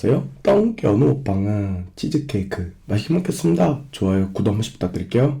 안녕하세요. 떡 연우 오빵은 치즈케이크 맛있게 먹겠습니다. 좋아요, 구독 한 번씩 부탁드릴게요.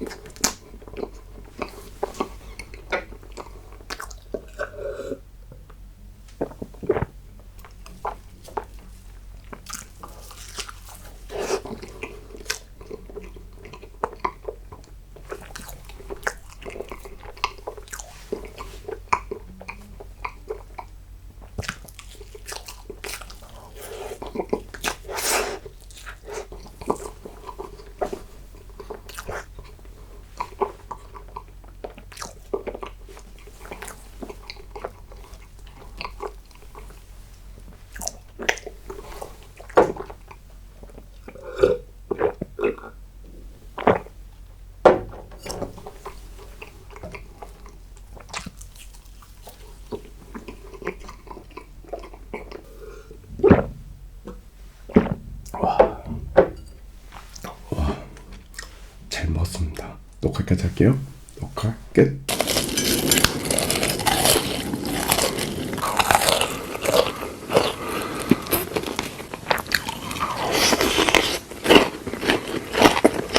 it's 녹화 까지 할게요. 녹화 끝.